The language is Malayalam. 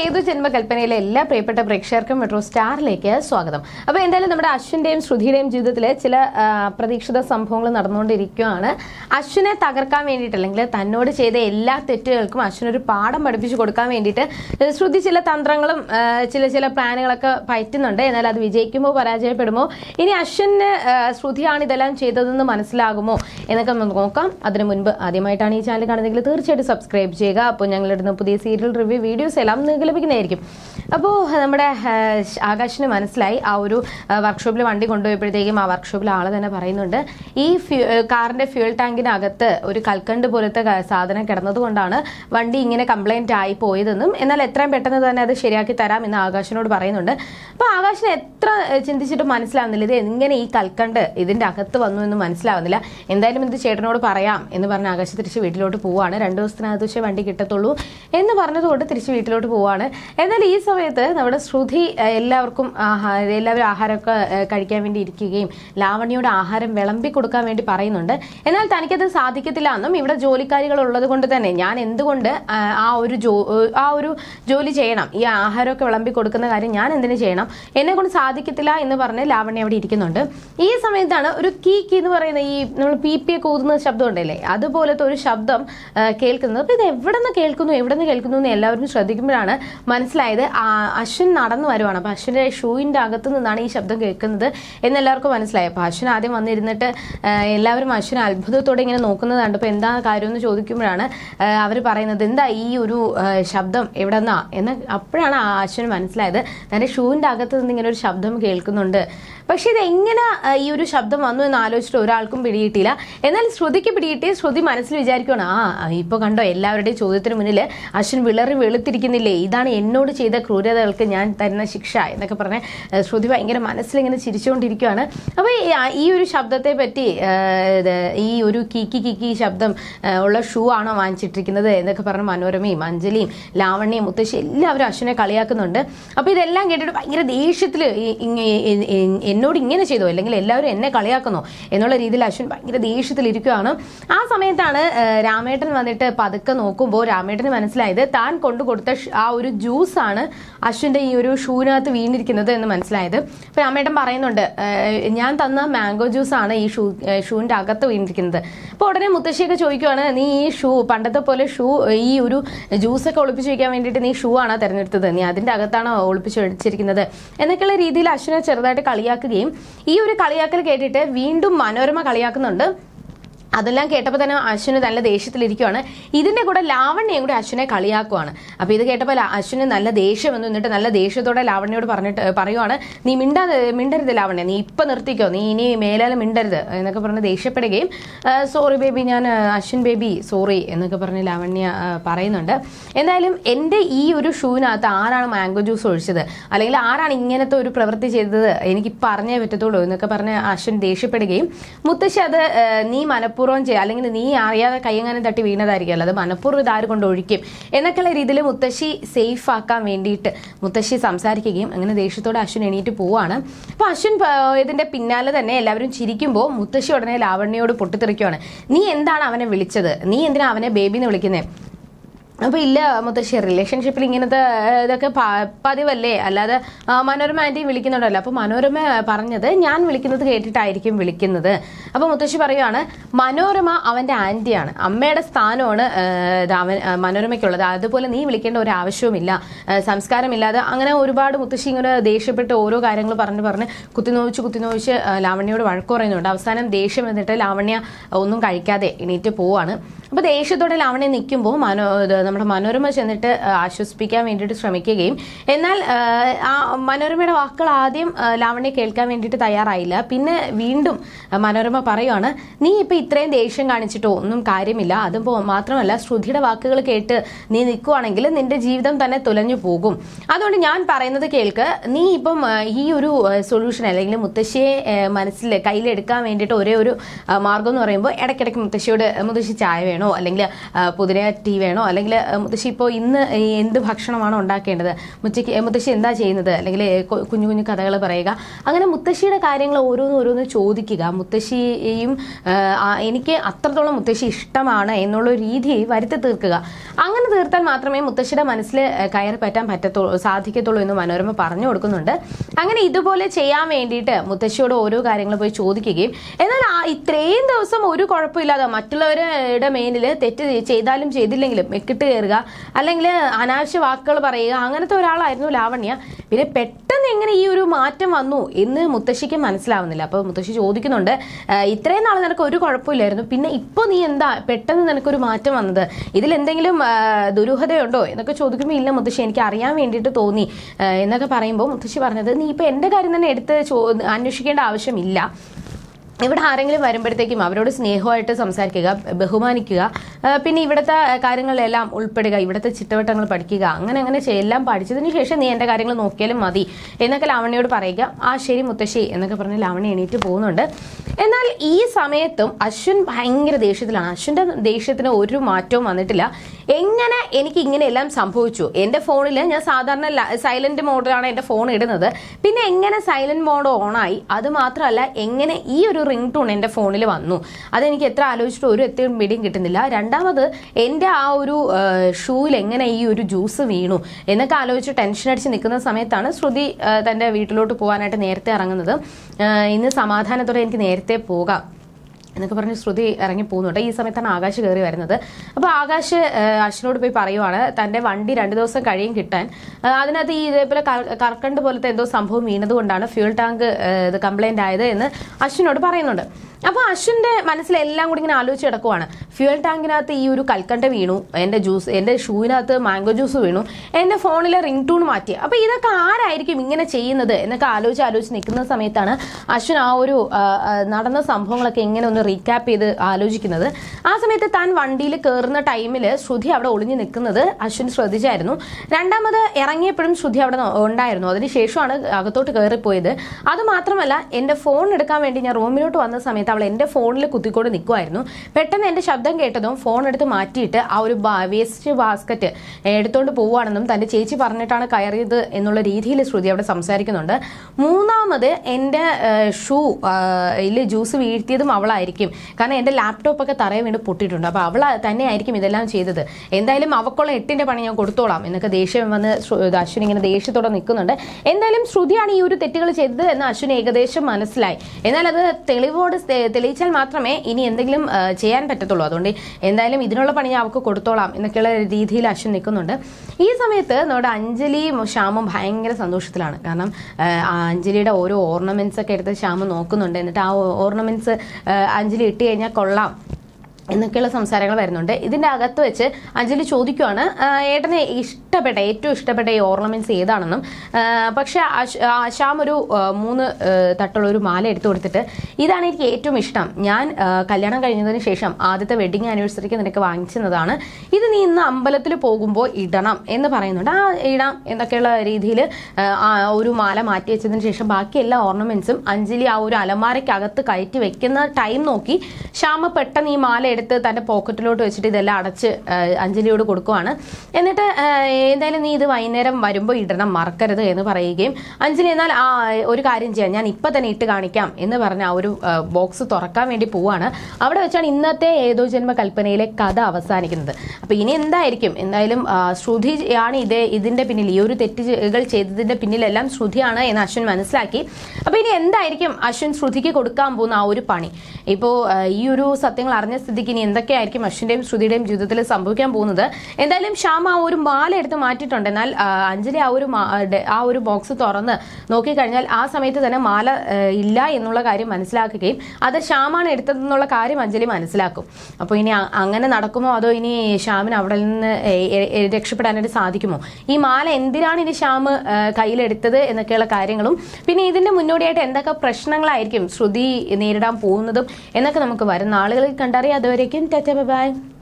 ഏതു ജന്മകൽപ്പനയിലെ എല്ലാ പ്രിയപ്പെട്ട പ്രേക്ഷകർക്കും മെട്രോ സ്റ്റാറിലേക്ക് സ്വാഗതം. അപ്പോൾ എന്തായാലും നമ്മുടെ അശ്വിന്റെയും ശ്രുതിയുടെയും ജീവിതത്തിൽ ചില പ്രതീക്ഷിത സംഭവങ്ങൾ നടന്നുകൊണ്ടിരിക്കുകയാണ്. അശ്വിനെ തകർക്കാൻ വേണ്ടിയിട്ട് അല്ലെങ്കിൽ തന്നോട് ചെയ്ത എല്ലാ തെറ്റുകൾക്കും അശ്വിന് ഒരു പാഠം പഠിപ്പിച്ചു കൊടുക്കാൻ വേണ്ടിയിട്ട് ശ്രുതി ചില തന്ത്രങ്ങളും ചില ചില പ്ലാനുകളൊക്കെ പയറ്റുന്നുണ്ട്. എന്നാൽ അത് വിജയിക്കുമോ പരാജയപ്പെടുമോ? ഇനി അശ്വിന് ശ്രുതിയാണ് ഇതെല്ലാം ചെയ്തതെന്ന് മനസ്സിലാകുമോ എന്നൊക്കെ നമുക്ക് നോക്കാം. അതിനു മുൻപ് ആദ്യമായിട്ടാണ് ഈ ചാനൽ കാണുന്നതെങ്കിൽ തീർച്ചയായിട്ടും സബ്സ്ക്രൈബ് ചെയ്യുക. അപ്പോൾ ഞങ്ങളിടുന്ന പുതിയ സീരിയൽ റിവ്യൂ വീഡിയോസ് എല്ലാം നിങ്ങൾക്ക് ലഭിക്കുന്നതായിരിക്കും. അപ്പോൾ നമ്മുടെ ആകാശിന് മനസ്സിലായി ആ ഒരു വർക്ക്ഷോപ്പിൽ വണ്ടി കൊണ്ടുപോയപ്പോഴത്തേക്കും ആ വർക്ക്ഷോപ്പിൽ ആൾ തന്നെ പറയുന്നുണ്ട് ഈ ഫ്യൂ കാറിന്റെ ഫ്യൂൽ ടാങ്കിനകത്ത് ഒരു കൽക്കണ്ട് പോലത്തെ സാധനം കിടന്നതുകൊണ്ടാണ് വണ്ടി ഇങ്ങനെ കംപ്ലൈന്റ് ആയി പോയതെന്നും എന്നാൽ എത്രയും പെട്ടെന്ന് തന്നെ അത് ശരിയാക്കി തരാം എന്ന് ആകാശിനോട് പറയുന്നുണ്ട്. അപ്പോൾ ആകാശിന് എത്ര ചിന്തിച്ചിട്ട് മനസ്സിലാവുന്നില്ല ഇത് എങ്ങനെ ഈ കൽക്കണ്ട് ഇതിന്റെ അകത്ത് വന്നു എന്ന് മനസ്സിലാവുന്നില്ല എന്തായാലും ഇത് ചേട്ടനോട് പറയാം എന്ന് പറഞ്ഞ് ആകാശ് തിരിച്ച് വീട്ടിലോട്ട് പോവുകയാണ് രണ്ട് ദിവസത്തിനകത്ത് പക്ഷേ വണ്ടി കിട്ടത്തുള്ളൂ എന്ന് പറഞ്ഞതുകൊണ്ട് തിരിച്ച് വീട്ടിലോട്ട് പോവാണ് എന്നാൽ ഈ സമയത്ത് നമ്മുടെ ശ്രുതി എല്ലാവർക്കും എല്ലാവരും ആഹാരമൊക്കെ കഴിക്കാൻ വേണ്ടി ഇരിക്കുകയും ലാവണ്യയുടെ ആഹാരം വിളമ്പി കൊടുക്കാൻ വേണ്ടി പറയുന്നുണ്ട്. എന്നാൽ തനിക്കത് സാധിക്കത്തില്ല എന്നും ഇവിടെ ജോലിക്കാരികൾ ഉള്ളത് കൊണ്ട് തന്നെ ഞാൻ എന്തുകൊണ്ട് ആ, ഒരു ജോ ആ ഒരു ജോലി ചെയ്യണം? ഈ ആഹാരമൊക്കെ വിളമ്പി കൊടുക്കുന്ന കാര്യം ഞാൻ എന്തിനു ചെയ്യണം? എന്നെ കൊണ്ട് സാധിക്കത്തില്ല എന്ന് പറഞ്ഞ് ലാവണ്യ അവിടെ ഇരിക്കുന്നുണ്ട്. ഈ സമയത്താണ് ഒരു കീ കീ എന്ന് പറയുന്ന ഈ നമ്മൾ പി പി ഒക്കെ ഊതുന്ന ശബ്ദം ഉണ്ടല്ലേ? അതുപോലത്തെ ഒരു ശബ്ദം കേൾക്കുന്നത്. അപ്പൊ ഇത് എവിടെ നിന്ന് കേൾക്കുന്നു? എവിടെ നിന്ന് കേൾക്കുന്നു എന്ന് എല്ലാവരും ശ്രദ്ധിക്കുമ്പോഴാണ് മനസ്സിലായത് അശ്വിൻ നടന്നു വരുവാണ്. അപ്പൊ അശ്വിന്റെ ഷൂവിന്റെ അകത്തു നിന്നാണ് ഈ ശബ്ദം കേൾക്കുന്നത് എന്ന് എല്ലാവർക്കും മനസ്സിലായി. അപ്പൊ അശ്വിൻ ആദ്യം വന്നിരുന്നിട്ട് എല്ലാവരും അശ്വിൻ അത്ഭുതത്തോടെ ഇങ്ങനെ നോക്കുന്നത് കണ്ടപ്പോൾ എന്താ കാര്യം എന്ന് ചോദിക്കുമ്പോഴാണ് അവർ പറയുന്നത് എന്താ ഈ ഒരു ശബ്ദം എവിടെ നിന്നാ എന്ന് അപ്പോഴാണ് ആ അശ്വിന് മനസ്സിലായത് തന്റെ ഷൂവിന്റെ അകത്ത് നിന്ന് ഇങ്ങനെ ഒരു ശബ്ദം കേൾക്കുന്നുണ്ട്. പക്ഷേ ഇത് എങ്ങനെ ഈ ഒരു ശബ്ദം വന്നു എന്ന് ആലോചിച്ചിട്ട് ഒരാൾക്കും പിടിയിട്ടില്ല എന്നാൽ ശ്രുതിക്ക് പിടികിട്ടി ശ്രുതി മനസ്സിൽ വിചാരിക്കുകയാണ് ആ ഇപ്പൊ കണ്ടോ എല്ലാവരുടെയും ചോദ്യത്തിന് മുന്നിൽ അശ്വിൻ വിളറി വെളുത്തിരിക്കുന്നില്ലേ? ഇതാണ് എന്നോട് ചെയ്ത ക്രൂരതകൾക്ക് ഞാൻ തരുന്ന ശിക്ഷ എന്നൊക്കെ പറഞ്ഞ് ശ്രുതി ഭയങ്കര മനസ്സിലിങ്ങനെ ചിരിച്ചുകൊണ്ടിരിക്കുകയാണ് അപ്പോൾ ഈ- ഒരു ശബ്ദത്തെ പറ്റി ഈ ഒരു കിക്കി കിക്കി ശബ്ദം ഉള്ള ഷൂ ആണോ വാങ്ങിച്ചിട്ടിരിക്കുന്നത് എന്നൊക്കെ പറഞ്ഞ് മനോരമയും അഞ്ജലിയും ലാവണ്യയും മുത്തശ്ശി എല്ലാവരും അശ്വിനെ കളിയാക്കുന്നുണ്ട്. അപ്പോൾ ഇതെല്ലാം കേട്ടിട്ട് ഭയങ്കര ദേഷ്യത്തിൽ എന്നോട് ഇങ്ങനെ ചെയ്തോ അല്ലെങ്കിൽ എല്ലാവരും എന്നെ കളിയാക്കുന്നോ എന്നുള്ള രീതിയിൽ അശ്വിൻ ഭയങ്കര ദേഷ്യത്തിൽ ഇരിക്കുകയാണ് ആ സമയത്താണ് രാമേട്ടൻ വന്നിട്ട് പതുക്കെ നോക്കുമ്പോൾ രാമേട്ടന് മനസ്സിലായത് താൻ കൊണ്ടു കൊടുത്ത ആ ഒരു ജ്യൂസാണ് അശ്വിന്റെ ഈ ഒരു ഷൂവിനകത്ത് വീണിരിക്കുന്നത് എന്ന് മനസ്സിലായത്. അപ്പോൾ രാമേട്ടൻ പറയുന്നുണ്ട് ഞാൻ തന്ന മാംഗോ ജ്യൂസാണ് ഈ ഷൂ ഷൂവിന്റെ അകത്ത് വീണിരിക്കുന്നത്. അപ്പോൾ ഉടനെ മുത്തശ്ശിയൊക്കെ ചോദിക്കുവാണ് നീ ഈ ഷൂ പണ്ടത്തെ പോലെ ഷൂ ഈ ഒരു ജ്യൂസൊക്കെ ഒളിപ്പിച്ച് വയ്ക്കാൻ വേണ്ടിയിട്ട് നീ ഷൂ ആണോ തിരഞ്ഞെടുത്തത്? നീ അതിന്റെ അകത്താണോ ഒളിപ്പിച്ച് വെച്ചിരിക്കുന്നത്? എന്നൊക്കെയുള്ള രീതിയിൽ അശ്വിനെ ചെറുതായിട്ട് കളിയാക്കുകയും ഈ ഒരു കളിയാക്കൽ കേട്ടിട്ട് വീണ്ടും മനോരമ കളിയാക്കുന്നുണ്ട്. അതെല്ലാം കേട്ടപ്പോൾ തന്നെ അശ്വിന് നല്ല ദേഷ്യത്തിലിരിക്കുവാണ്. ഇതിന്റെ കൂടെ ലാവണ്യയും കൂടെ അശ്വിനെ കളിയാക്കുവാണ്. അപ്പോൾ ഇത് കേട്ടപ്പോൾ അശ്വിന് നല്ല ദേഷ്യം വന്നു. എന്നിട്ട് നല്ല ദേഷ്യത്തോടെ ലാവണ്യോട് പറഞ്ഞിട്ട് പറയുവാണ് നീ മിണ്ടാതെ മിണ്ടരുത് ലാവണ്യ. നീ ഇപ്പം നിർത്തിക്കോ. നീ ഇനി മേലാൽ മിണ്ടരുത്. എന്നൊക്കെ പറഞ്ഞ് ദേഷ്യപ്പെടുകയും സോറി ബേബി ഞാൻ അശ്വിൻ ബേബി സോറി എന്നൊക്കെ പറഞ്ഞ് ലാവണ്യ പറയുന്നുണ്ട്. എന്തായാലും എന്റെ ഈ ഒരു ഷൂവിനകത്ത് ആരാണ് മാംഗോ ജ്യൂസ് ഒഴിച്ചത്? അല്ലെങ്കിൽ ആരാണ് ഇങ്ങനത്തെ ഒരു പ്രവൃത്തി ചെയ്തത്? എനിക്ക് പറഞ്ഞേ പറ്റത്തുള്ളൂ. എന്നൊക്കെ പറഞ്ഞ് അശ്വിൻ ദേഷ്യപ്പെടുകയും മുത്തശ്ശി അത് നീ നീ മനഃപൂർവം ചെയ്യുക അല്ലെങ്കിൽ നീ അറിയാതെ കയ്യങ്ങാനും തട്ടി വീണതായിരിക്കുമല്ലോ അത് മനഃപൂർവം ഇതാര് കൊണ്ട് ഒഴിക്കും എന്നൊക്കെയുള്ള രീതിയിൽ മുത്തശ്ശി സേഫ് ആക്കാൻ വേണ്ടിയിട്ട് മുത്തശ്ശി സംസാരിക്കുകയും അങ്ങനെ ദേഷ്യത്തോടെ അശ്വിൻ എണീറ്റ് പോവാണ്. അപ്പൊ അശ്വിൻ ഇതിന്റെ പിന്നാലെ തന്നെ എല്ലാവരും ചിരിക്കുമ്പോൾ മുത്തശ്ശി ഉടനെ ലാവണ്യയോട് പൊട്ടിത്തെറിക്കുവാണ്. നീ എന്താണ് അവനെ വിളിച്ചത്? നീ എന്തിനാ അവനെ ബേബിന്ന് വിളിക്കുന്നത് അപ്പൊ ഇല്ല മുത്തശ്ശി റിലേഷൻഷിപ്പിൽ ഇങ്ങനത്തെ ഇതൊക്കെ പതിവല്ലേ? അല്ലാതെ മനോരമ ആന്റി വിളിക്കുന്നുണ്ടല്ലോ. അപ്പൊ മനോരമ പറഞ്ഞത് ഞാൻ വിളിക്കുന്നത് കേട്ടിട്ടായിരിക്കും വിളിക്കുന്നത്. അപ്പൊ മുത്തശ്ശി പറയുവാണ് മനോരമ അവന്റെ ആന്റിയാണ്. അമ്മയുടെ സ്ഥാനമാണ് അവൻ മനോരമയ്ക്കുള്ളത്. അതുപോലെ നീ വിളിക്കേണ്ട ഒരു ആവശ്യവുമില്ല. സംസ്കാരമില്ലാതെ അങ്ങനെ ഒരുപാട് മുത്തശ്ശി ഇങ്ങനെ ദേഷ്യപ്പെട്ട് ഓരോ കാര്യങ്ങൾ പറഞ്ഞ് പറഞ്ഞ് കുത്തിനോവിച്ച് കുത്തിനോവിച്ച് ലാവണ്യയോട് വഴക്ക് പറയുന്നുണ്ട്. അവസാനം ദേഷ്യം എന്നിട്ട് ലാവണ്യ ഒന്നും കഴിക്കാതെ എണീറ്റ് പോവാണ്. അപ്പൊ ദേഷ്യത്തോടെ ലാവണ്യ നിൽക്കുമ്പോൾ മനോ നമ്മുടെ മനോരമ ചെന്നിട്ട് ആശ്വസിപ്പിക്കാൻ വേണ്ടിയിട്ട് ശ്രമിക്കുകയും. എന്നാൽ മനോരമയുടെ വാക്കുകൾ ആദ്യം ലാവണ്യ കേൾക്കാൻ വേണ്ടിയിട്ട് തയ്യാറായില്ല. പിന്നെ വീണ്ടും മനോരമ പറയുവാണ് നീ ഇപ്പൊ ഇത്രയും ദേഷ്യം കാണിച്ചിട്ടോ? ഒന്നും കാര്യമില്ല. അതും മാത്രമല്ല ശ്രുതിയുടെ വാക്കുകൾ കേട്ട് നീ നിൽക്കുവാണെങ്കിൽ നിന്റെ ജീവിതം തന്നെ തുലഞ്ഞു പോകും. അതുകൊണ്ട് ഞാൻ പറയുന്നത് കേൾക്ക് നീ ഇപ്പം ഈ ഒരു സൊല്യൂഷൻ അല്ലെങ്കിൽ മുത്തശ്ശിയെ മനസ്സിൽ കയ്യിലെടുക്കാൻ വേണ്ടിയിട്ട് ഒരേ ഒരു മാർഗം എന്ന് പറയുമ്പോൾ ഇടയ്ക്കിടയ്ക്ക് മുത്തശ്ശിയോട് മുത്തശ്ശി ചായ വേണോ. വേണോ? അല്ലെങ്കിൽ പുതിന ടീ വേണോ? അല്ലെങ്കിൽ മുത്തശ്ശി ഇപ്പോൾ ഇന്ന് എന്ത് ഭക്ഷണമാണ് ഉണ്ടാക്കേണ്ടത്? മുത്തശ്ശിക്ക് മുത്തശ്ശി എന്താ ചെയ്യുന്നത്? അല്ലെങ്കിൽ കുഞ്ഞു കുഞ്ഞു കഥകൾ പറയുക. അങ്ങനെ മുത്തശ്ശിയുടെ കാര്യങ്ങൾ ഓരോന്ന് ഓരോന്ന് ചോദിക്കുക. മുത്തശ്ശിയെയും എനിക്ക് അത്രത്തോളം മുത്തശ്ശി ഇഷ്ടമാണ് എന്നുള്ള രീതിയിൽ രീതി വരുത്തി തീർക്കുക. അങ്ങനെ തീർത്താൽ മാത്രമേ മുത്തശ്ശിയുടെ മനസ്സിൽ കയറി പറ്റാൻ പറ്റത്തുള്ളൂ സാധിക്കത്തുള്ളൂ എന്ന് മനോരമ പറഞ്ഞു കൊടുക്കുന്നുണ്ട്. അങ്ങനെ ഇതുപോലെ ചെയ്യാൻ വേണ്ടിയിട്ട് മുത്തശ്ശിയോട് ഓരോ കാര്യങ്ങൾ പോയി ചോദിക്കുകയും എന്നാൽ ഇത്രയും ദിവസം ഒരു കുഴപ്പമില്ലാതെ മറ്റുള്ളവരുടെ മെയിനിൽ തെറ്റ് ചെയ്താലും ചെയ്തില്ലെങ്കിലും മെക്കിട്ട് കയറുക അല്ലെങ്കിൽ അനാവശ്യ വാക്കുകൾ പറയുക അങ്ങനത്തെ ഒരാളായിരുന്നു ലാവണ്യ. പിന്നെ പെട്ടെന്ന് എങ്ങനെ ഈ ഒരു മാറ്റം വന്നു എന്ന് മുത്തശ്ശിക്ക് മനസ്സിലാവുന്നില്ല. അപ്പോൾ മുത്തശ്ശി ചോദിക്കുന്നുണ്ട് "ആ, ഇത്രയും നാൾ നിനക്ക് ഒരു കുഴപ്പമില്ലായിരുന്നു. പിന്നെ ഇപ്പോൾ നീ എന്താ പെട്ടെന്ന് നിനക്കൊരു മാറ്റം വന്നത്? ഇതിൽ എന്തെങ്കിലും ദുരൂഹതയുണ്ടോ എന്നൊക്കെ ചോദിക്കുമ്പോൾ ഇല്ല മുത്തശ്ശി എനിക്ക് അറിയാൻ വേണ്ടിയിട്ട് തോന്നി. എന്നൊക്കെ പറയുമ്പോൾ മുത്തശ്ശി പറഞ്ഞത് നീ ഇപ്പോൾ എന്റെ കാര്യം തന്നെ എടുത്ത് ചോ അന്വേഷിക്കേണ്ട ആവശ്യമില്ല. ഇവിടെ ആരെങ്കിലും വരുമ്പോഴത്തേക്കും അവരോട് സ്നേഹമായിട്ട് സംസാരിക്കുക ബഹുമാനിക്കുക പിന്നെ ഇവിടുത്തെ കാര്യങ്ങളെല്ലാം ഉൾപ്പെടുക ഇവിടുത്തെ ചിട്ടവട്ടങ്ങൾ പഠിക്കുക അങ്ങനെ അങ്ങനെ എല്ലാം പഠിച്ചതിന് ശേഷം നീ എന്റെ കാര്യങ്ങൾ നോക്കിയാലും മതി എന്നൊക്കെ ലാവണ്യോട് പറയുക. ആ ശരി മുത്തശ്ശി എന്നൊക്കെ പറഞ്ഞ് ലാവണ്യ എണീറ്റ് പോകുന്നുണ്ട്. എന്നാൽ ഈ സമയത്തും അശ്വിൻ ഭയങ്കര ദേഷ്യത്തിലാണ്. അശ്വിന്റെ ദേഷ്യത്തിന് ഒരു മാറ്റവും വന്നിട്ടില്ല. എങ്ങനെ എനിക്ക് ഇങ്ങനെയെല്ലാം സംഭവിച്ചു? എന്റെ ഫോണിൽ ഞാൻ സാധാരണ സൈലന്റ് മോഡിലാണ് എന്റെ ഫോൺ ഇടുന്നത്. പിന്നെ എങ്ങനെ സൈലന്റ് മോഡ് ഓണായി? അത് മാത്രമല്ല എങ്ങനെ ഈ ഒരു റിംഗ് ടൂൺ എന്റെ ഫോണിൽ വന്നു. അതെനിക്ക് എത്ര ആലോചിച്ചിട്ട് ഒരു എത്തിയും പിടിയും കിട്ടുന്നില്ല. രണ്ടാമത് എന്റെ ആ ഒരു ഷൂവിൽ എങ്ങനെ ഈ ഒരു ജ്യൂസ് വീണു എന്നൊക്കെ ആലോചിച്ച് ടെൻഷൻ അടിച്ച് നിൽക്കുന്ന സമയത്താണ് ശ്രുതി തന്റെ വീട്ടിലോട്ട് പോകാനായിട്ട് നേരത്തെ ഇറങ്ങുന്നത്. ഇന്ന് സമാധാനത്തോടെ എനിക്ക് നേരത്തെ പോകാം. എന്നൊക്കെ പറഞ്ഞ് ശ്രുതി ഇറങ്ങി പോകുന്നുണ്ട് ഈ സമയത്താണ് ആകാശ് കയറി വരുന്നത്. അപ്പോൾ ആകാശ് അശ്വനോട് പോയി പറയുവാണ് തന്റെ വണ്ടി രണ്ട് ദിവസം കഴിയും കിട്ടാൻ. അതിനകത്ത് ഈ ഇതേപോലെ കർക്കണ്ട് പോലത്തെ എന്തോ സംഭവം വീണതുകൊണ്ടാണ് ഫ്യൂൾ ടാങ്ക് ഇത് കംപ്ലൈന്റ് ആയത് എന്ന് അശ്വിനോട് പറയുന്നുണ്ട്. അപ്പോൾ അശ്വിന്റെ മനസ്സിലെല്ലാം കൂടി ഇങ്ങനെ ആലോചിച്ച് കിടക്കുവാണ്. ഫ്യൂൽ ടാങ്കിനകത്ത് ഈ ഒരു കൽക്കണ്ട വീണു എന്റെ ജ്യൂസ് എന്റെ ഷൂവിനകത്ത് മാംഗോ ജ്യൂസ് വീണു എന്റെ ഫോണിലെ റിംഗ് ടൂൺ മാറ്റി. അപ്പോൾ ഇതൊക്കെ ആരായിരിക്കും ഇങ്ങനെ ചെയ്യുന്നത് എന്നൊക്കെ ആലോചിച്ച് ആലോചിച്ച് നിൽക്കുന്ന സമയത്താണ് അശ്വിൻ ആ ഒരു നടന്ന സംഭവങ്ങളൊക്കെ ഇങ്ങനെ ഒന്ന് റീക്യാപ്പ് ചെയ്ത് ആലോചിക്കുന്നത്. ആ സമയത്ത് താൻ വണ്ടിയിൽ കയറുന്ന ടൈമിൽ ശ്രുതി അവിടെ ഒളിഞ്ഞു നിൽക്കുന്നത് അശ്വിൻ ശ്രദ്ധിച്ചായിരുന്നു. രണ്ടാമത് ഇറങ്ങിയപ്പോഴും ശ്രുതി അവിടെ ഉണ്ടായിരുന്നു. അതിനുശേഷമാണ് അകത്തോട്ട് കയറിപ്പോയത്. അത് മാത്രമല്ല എന്റെ ഫോൺ എടുക്കാൻ വേണ്ടി ഞാൻ റൂമിലോട്ട് വന്ന സമയത്ത് അവൾ എന്റെ ഫോണിൽ കുത്തിക്കൊണ്ട് നിൽക്കുമായിരുന്നു പെട്ടെന്ന് എന്റെ ശബ്ദം കേട്ടതും ഫോൺ എടുത്ത് മാറ്റിയിട്ട് ആ ഒരു വേസ്റ്റ് ബാസ്ക്കറ്റ് എടുത്തുകൊണ്ട് പോവുകയാണെന്നും തന്റെ ചേച്ചി പറഞ്ഞിട്ടാണ് കയറിയത് എന്നുള്ള രീതിയിൽ ശ്രുതി അവിടെ സംസാരിക്കുന്നുണ്ട്. മൂന്നാമത് എന്റെ ഷൂ ഇതിൽ ജ്യൂസ് വീഴ്ത്തിയതും അവളായിരിക്കും. കാരണം എന്റെ ലാപ്ടോപ്പൊക്കെ തറയെ വീണ് പൊട്ടിയിട്ടുണ്ട്. അപ്പോൾ അവൾ തന്നെയായിരിക്കും ഇതെല്ലാം ചെയ്തത്. എന്തായാലും അവക്കുള്ള എട്ടിന്റെ പണി ഞാൻ കൊടുത്തോളാം. എന്നൊക്കെ ദേഷ്യം വന്ന് അശ്വിൻ ഇങ്ങനെ ദേഷ്യത്തോടെ നിൽക്കുന്നുണ്ട്. എന്തായാലും ശ്രുതിയാണ് ഈ ഒരു തെറ്റുകൾ ചെയ്തത് എന്ന് അശ്വിൻ ഏകദേശം മനസ്സിലായി. എന്നാൽ അത് തെളിവോട് തെളിയിച്ചാൽ മാത്രമേ ഇനി എന്തെങ്കിലും ചെയ്യാൻ പറ്റത്തുള്ളൂ. അതുകൊണ്ട് എന്തായാലും ഇതിനുള്ള പണി ഞാൻ അവൾക്ക് കൊടുത്തോളാം എന്നൊക്കെയുള്ള രീതിയിൽ അശ്വിൻ നിൽക്കുന്നുണ്ട്. ഈ സമയത്ത് നമ്മുടെ അഞ്ജലിയും ശ്യാമും ഭയങ്കര സന്തോഷത്തിലാണ്. കാരണം അഞ്ജലിയുടെ ഓരോ ഓർണമെന്റ്സ് ഒക്കെ എടുത്ത് ശ്യാമ് നോക്കുന്നുണ്ട്. എന്നിട്ട് ആ ഓർണമെന്റ്സ് അഞ്ജലി ഇട്ട് കഴിഞ്ഞാൽ കൊള്ളാം. എന്നൊക്കെയുള്ള സംസാരങ്ങൾ വരുന്നുണ്ട്. ഇതിന്റെ അകത്ത് വെച്ച് അഞ്ജലി ചോദിക്കുവാണ് ഏട്ടനെ ഇഷ്ടപ്പെട്ട ഏറ്റവും ഇഷ്ടപ്പെട്ട ഈ ഓർണമെന്റ്സ് ഏതാണെന്നും പക്ഷെ ആശാം ഒരു മൂന്ന് തട്ടുള്ള ഒരു മാല എടുത്തു കൊടുത്തിട്ട് ഇതാണ് എനിക്ക് ഏറ്റവും ഇഷ്ടം. ഞാൻ കല്യാണം കഴിഞ്ഞതിന് ശേഷം ആദ്യത്തെ വെഡിങ് ആനിവേഴ്സറിക്ക് നിനക്ക് വാങ്ങിച്ചതാണ്. ഇത് നീ ഇന്ന് അമ്പലത്തിൽ പോകുമ്പോൾ ഇടണം എന്ന് പറയുന്നുണ്ട്. ആ ഇടാം എന്നൊക്കെയുള്ള രീതിയിൽ ഒരു മാല മാറ്റി വെച്ചതിന് ശേഷം ബാക്കി എല്ലാ ഓർണമെന്റ്സും അഞ്ജലി ആ ഒരു അലമാരയ്ക്കകത്ത് കയറ്റി വെക്കുന്ന ടൈം നോക്കി ശ്യാമ പെട്ടെന്ന് ഈ മാല എടുത്ത് തന്റെ പോക്കറ്റിലോട്ട് വെച്ചിട്ട് ഇതെല്ലാം അടച്ച് അഞ്ജലിയോട് കൊടുക്കുവാണ്. എന്നിട്ട് എന്തായാലും നീ ഇത് വൈകുന്നേരം വരുമ്പോൾ ഇടണം മറക്കരുത് എന്ന് പറയുകയും അഞ്ജലി എന്നാൽ ആ ഒരു കാര്യം ചെയ്യാം ഞാൻ ഇപ്പം തന്നെ ഇട്ട് കാണിക്കാം എന്ന് പറഞ്ഞ് ആ ഒരു ബോക്സ് തുറക്കാൻ വേണ്ടി പോവാണ്. അവിടെ വെച്ചാണ് ഇന്നത്തെ ഏതോ ജന്മ കൽപ്പനയിലെ കഥ അവസാനിക്കുന്നത്. അപ്പോൾ ഇനി എന്തായിരിക്കും? എന്തായാലും ശ്രുതി ആണ് ഇത് ഇതിന്റെ പിന്നിൽ ഈ ഒരു തെറ്റുകൾ ചെയ്തതിന്റെ പിന്നിലെല്ലാം ശ്രുതിയാണ് എന്ന് അശ്വിൻ മനസ്സിലാക്കി. അപ്പോൾ ഇനി എന്തായിരിക്കും അശ്വിൻ ശ്രുതിക്ക് കൊടുക്കാൻ പോകുന്ന ആ ഒരു പണി? ഇപ്പോൾ ഈ ഒരു സത്യങ്ങൾ അറിഞ്ഞ സ്ഥിതിക്ക് ഇനി എന്തൊക്കെയായിരിക്കും അശ്വിന്റെയും ശ്രുതിയുടെയും ജീവിതത്തിൽ സംഭവിക്കാൻ പോകുന്നത്? എന്തായാലും ശ്യാം ആ ഒരു മാല എടുത്ത് മാറ്റിയിട്ടുണ്ട്. എന്നാൽ അഞ്ജലി ആ ഒരു ആ ഒരു ബോക്സ് തുറന്ന് നോക്കിക്കഴിഞ്ഞാൽ ആ സമയത്ത് തന്നെ മാല ഇല്ല എന്നുള്ള കാര്യം മനസ്സിലാക്കുകയും അത് ശ്യാമാണ് എടുത്തതെന്നുള്ള കാര്യം അഞ്ജലി മനസ്സിലാക്കും. അപ്പോൾ ഇനി അങ്ങനെ നടക്കുമോ? അതോ ഇനി ശ്യാമിന് അവിടെ നിന്ന് രക്ഷപ്പെടാനായിട്ട് സാധിക്കുമോ? ഈ മാല എന്തിനാണ് ഇനി ശ്യാം കയ്യിലെടുത്തത് എന്നൊക്കെയുള്ള കാര്യങ്ങളും പിന്നെ ഇതിന്റെ മുന്നോടിയായിട്ട് എന്തൊക്കെ പ്രശ്നങ്ങളായിരിക്കും ശ്രുതി നേരിടാൻ പോകുന്നതും എന്നൊക്കെ നമുക്ക് വരുന്ന നാളുകളിൽ കണ്ടറിയാം Göregen Tete, bye bye.